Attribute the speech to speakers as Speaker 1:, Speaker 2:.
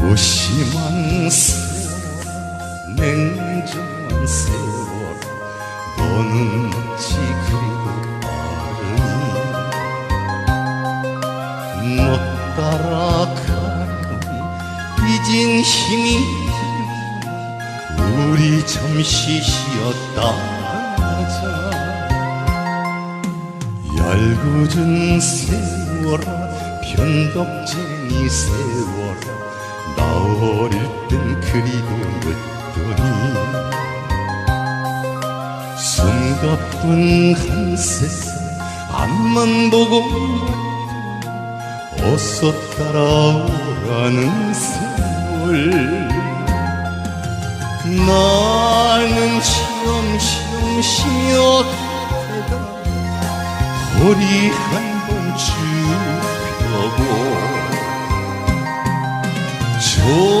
Speaker 1: 무심한 세월 냉정한 세월 너는 어찌 그리도 빠르니 너 따라가니 빚은 힘이 우리 잠시 쉬었다 하자. 얄궂은 세월아 변덕쟁이 세월아 나 어릴 땐 그리도 늦더니 숨가쁜 한 세상 앞만 보고 어서 따라오라는 세월. 나는 시험 시험 쉬어 가다가 허리 한 Oh.